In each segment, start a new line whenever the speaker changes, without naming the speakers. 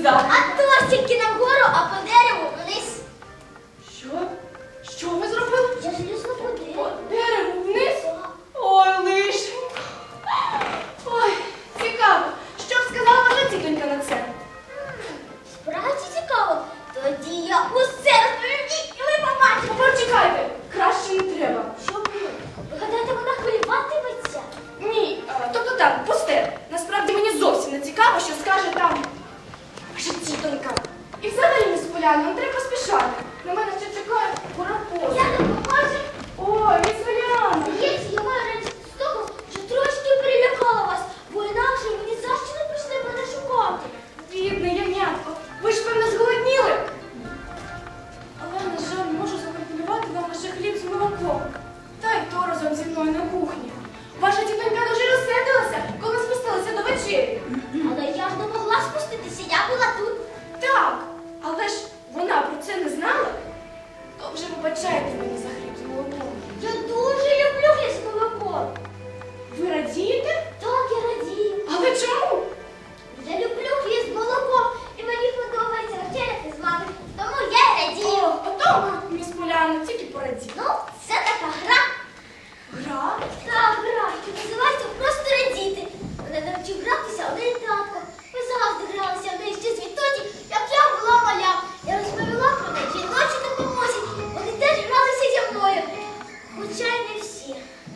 gesagt.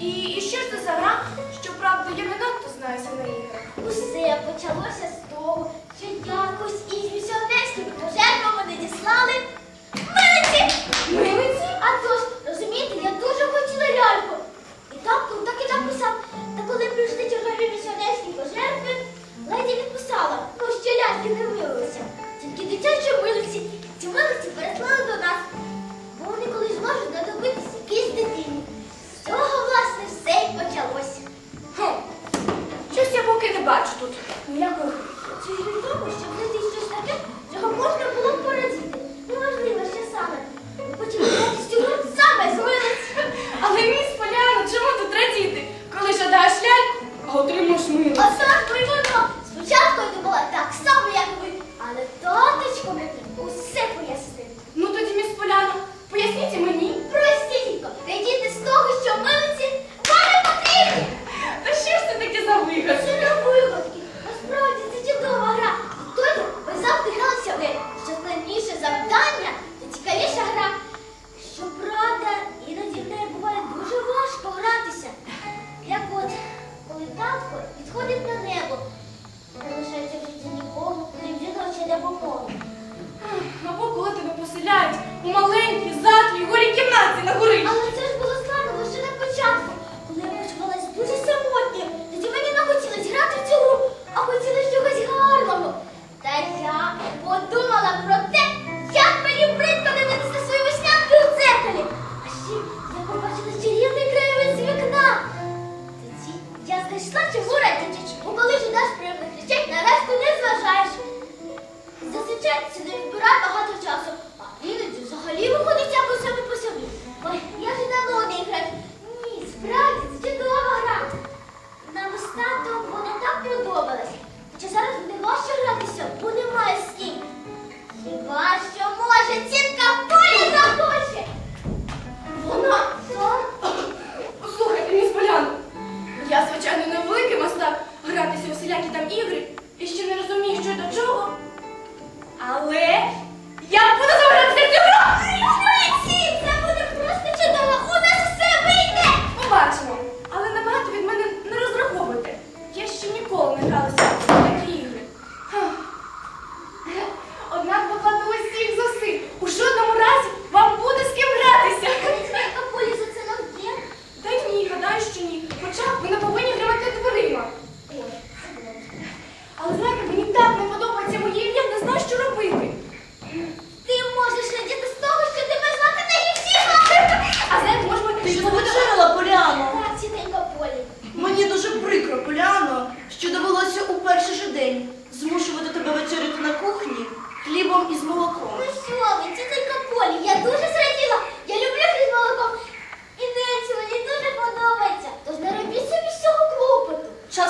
І, і
що ж
це
за
гра?
Щоправда, я не надто знаюся на іграх.
Усе почалося з того, що якось і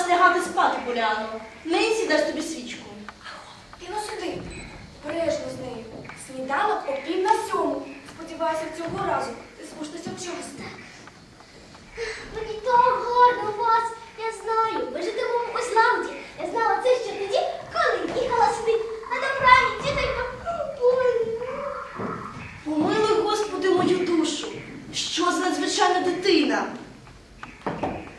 Час лягати спати, Поляно. Ненсі дасть тобі свічку.
Ти ну сюди. Бережно з нею. Сніданок о пів на сьому. Сподіваюся, цього разу ти спустишся вчасно.
Мені так гарно у вас. Я знаю. Ми житимемо у Зланді. Я знала це ще тоді, коли їхала сюди. А на праві, тітонька Полі.
Помилуй, Господи, мою душу. Що за надзвичайна дитина?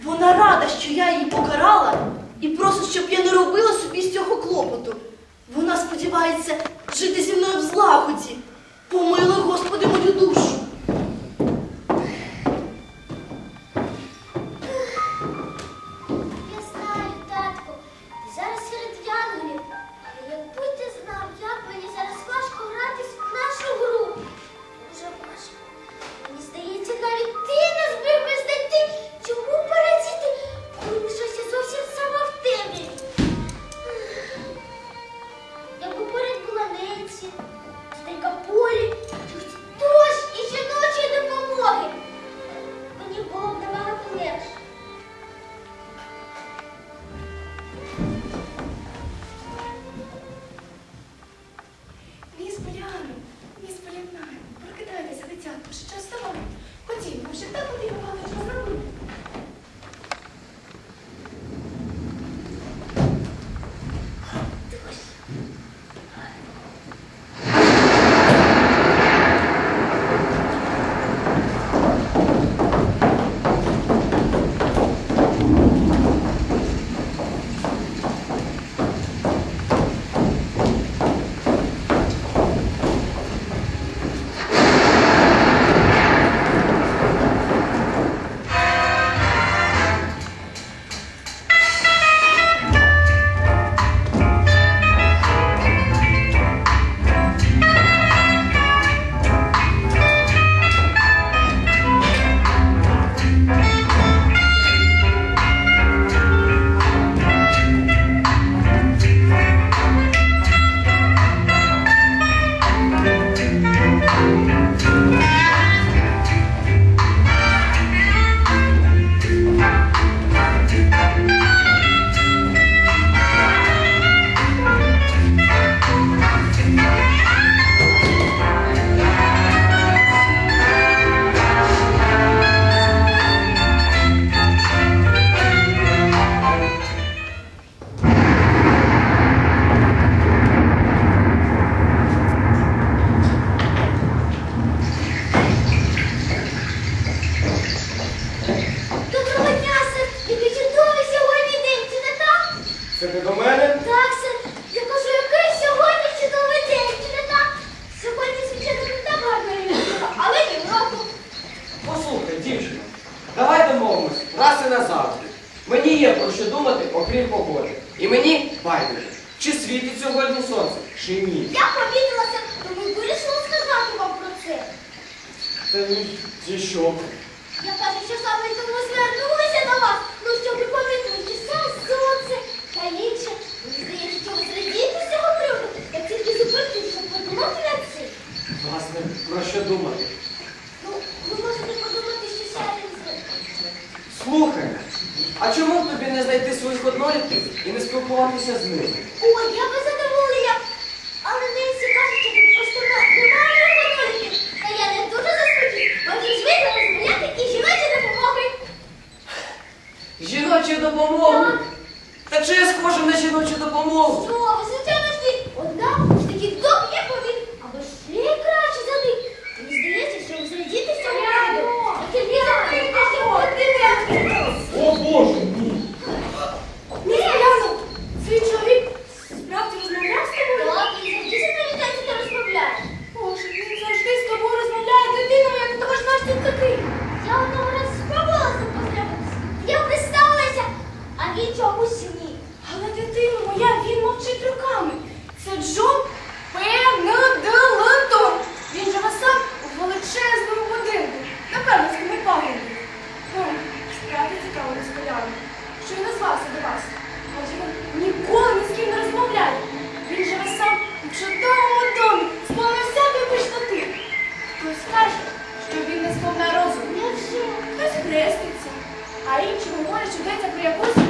Вона рада, що я її покарала і просить, щоб я не робила собі з цього клопоту. Вона сподівається жити зі мною в злагоді. Помилуй, Господи, мою душу.
І мені
байдуже, чи світить сьогодні сонце, чи ні.
Я помітилася, тому вирішила сказати вам про це.
Та ні, ті що?
Я кажу, що саме тому звернулася до вас, ну щоб ви помітили, що сам сонце та інше. Мені здається, що ви зрадієте з цього приводу, як тільки зупинитися, щоб подумати над цим.
Власне, про що думати?
Ну, ви можете подумати, що не знаю.
Слухай, а чому б тобі не знайти своїх однолітків і не спілкуватися з ними?
Ой, я би задоволення. Але Ненсі каже, що тут просто немає однолітків. Та я не дуже засмутів, бо вже звикла розмовляти і жіночі допомоги.
Жіночі допомоги? Так. Та чи я схожа на жіночу допомогу?
Що
хреститься, а
інші говорять, що йдеться про якусь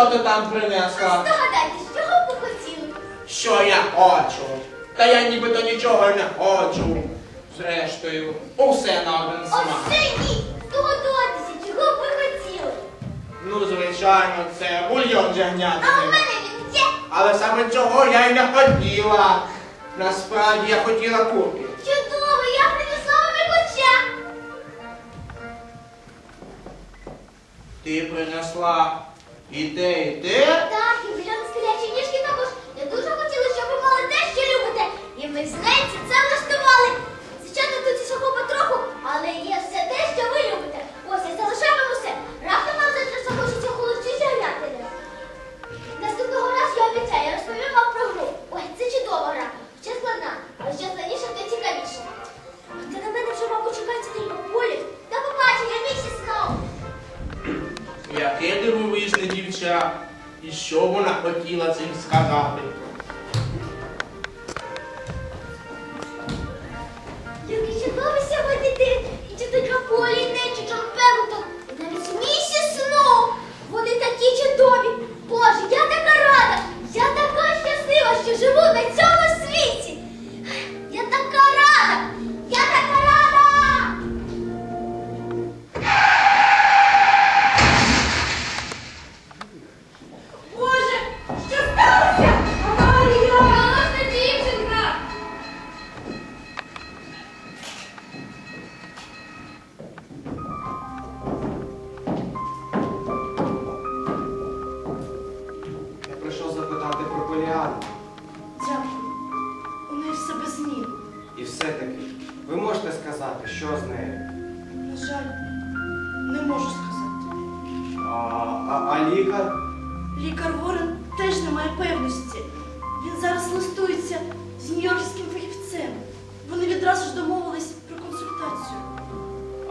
що
ти там принесла?
Здогадайтесь, чого ви хотіли?
Що я хочу? Та я нібито нічого не хочу. Зрештою, усе на один смак.
це ні! Здогадайтеся, чого б ви хотіли.
Ну, звичайно, це бульйон
А у
жагнятини.
мене він є.
Але саме цього я й не хотіла. Насправді я хотіла курки.
Чудово, я принесла вам і курча.
Ти принесла і те,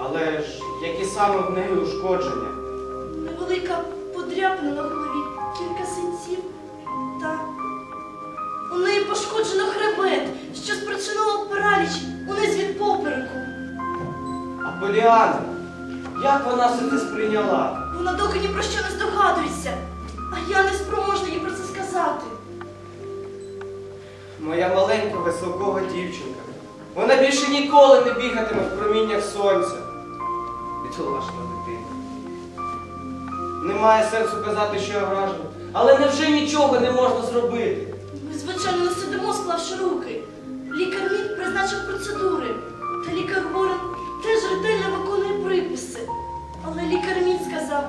Але
ж
які саме в неї ушкодження?
Невелика подряпина на голові, кілька синців та у неї пошкоджено хребет, що спричинило параліч униз від попереку.
А Поліана? Як вона все це сприйняла?
Вона доки ні про що не здогадується, а я не спроможна їй про це сказати.
Моя маленька високова дівчинка. Вона більше ніколи не бігатиме в проміннях сонця. Бідолашна дитина. Немає сенсу казати, що я вражена. Але невже нічого не можна зробити?
Ми, звичайно, не сидимо, склавши руки. Лікар Мід призначив процедури, та лікар Ворен теж ретельно виконує приписи. Але лікар Мід сказав,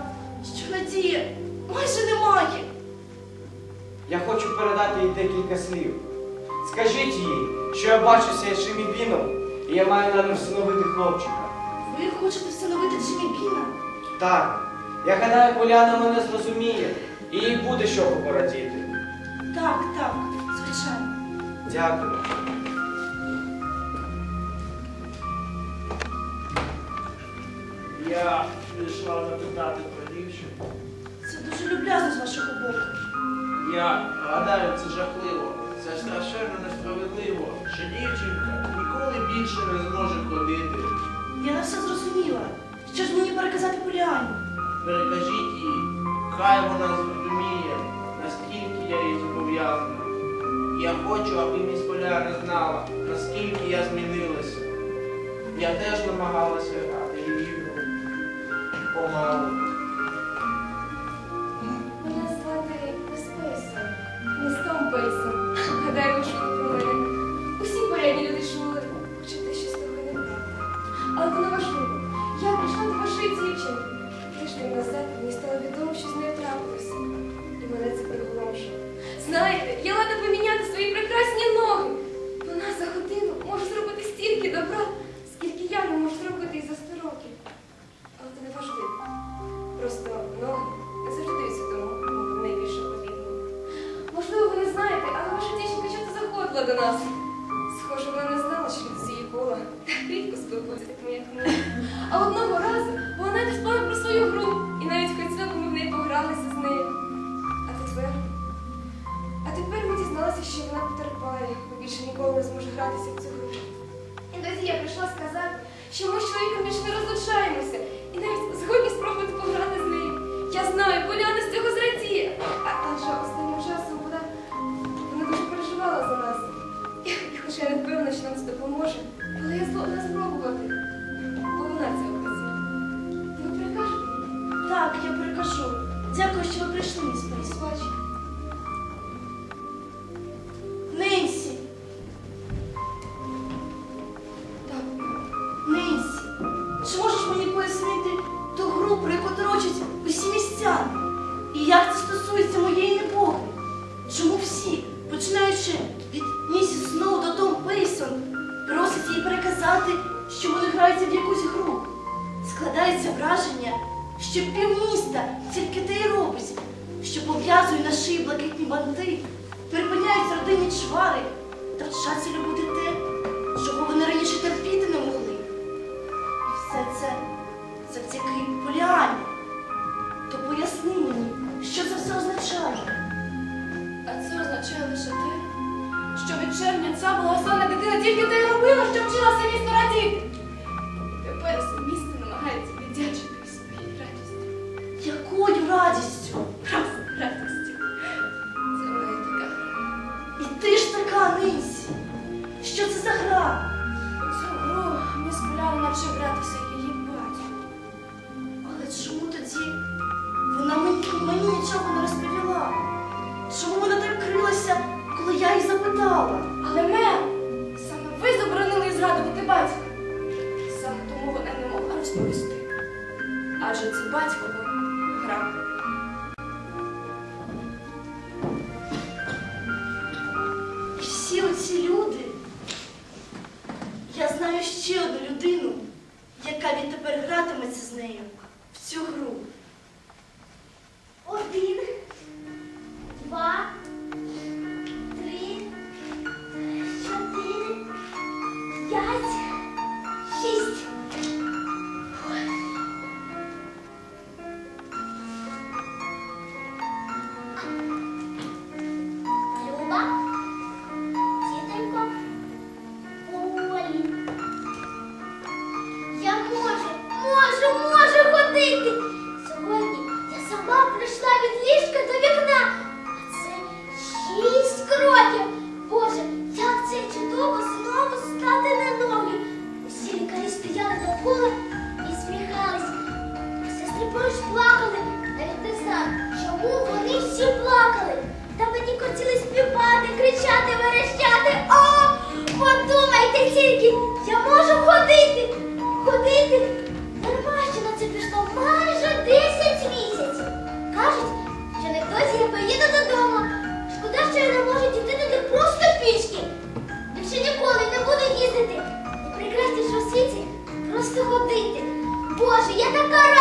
що надії майже немає.
Я хочу передати їй декілька слів. Скажіть їй, що я бачуся з Шимі Біном, і я маю намір всиновити хлопчика.
Ви хочете всиновити Джиммі
Так, я гадаю, Поляна мене зрозуміє, і їй буде чого порадіти.
Так, так, звичайно.
Дякую.
Я прийшла запитати про дівчину.
Це дуже люб'язно з вашого боку.
Я гадаю, це жахливо. Це страшенно несправедливо, що дівчинка ніколи більше не зможе ходити.
Я не все зрозуміла. Що ж мені переказати Поліані?
Перекажіть їй, хай вона зрозуміє, наскільки я їй зобов'язана. Я хочу, аби міс Поляна знала, наскільки я змінилася. Я теж намагалася грати її помалу.
хвилин назад мені стало відомо, що з нею трапилося. І мене це приголомшило. Знаєте, я ледве рідко спілкується такими, як ми. А одного разу вона розповіла про свою гру і навіть хотіла, ми в неї погралися з нею. А тепер А тепер ми дізналися, що вона потерпає, бо більше ніколи не зможе гратися в цю гру. І тоді я прийшла сказати, що ми з чоловіком більше не розлучаємося і навіть згодні спробувати пограти з нею. Я знаю, Поляна з цього зрадіє. А адже останнім часом вона, вона дуже переживала за нас. І хоча я не впевнена, що нам це допоможе. Але я згодна спробувати. Бо вона це обіцяє. Ви прикажете?
Так, я прикажу. Дякую, що ви прийшли, міс
Присвачка. Боже, я така рада.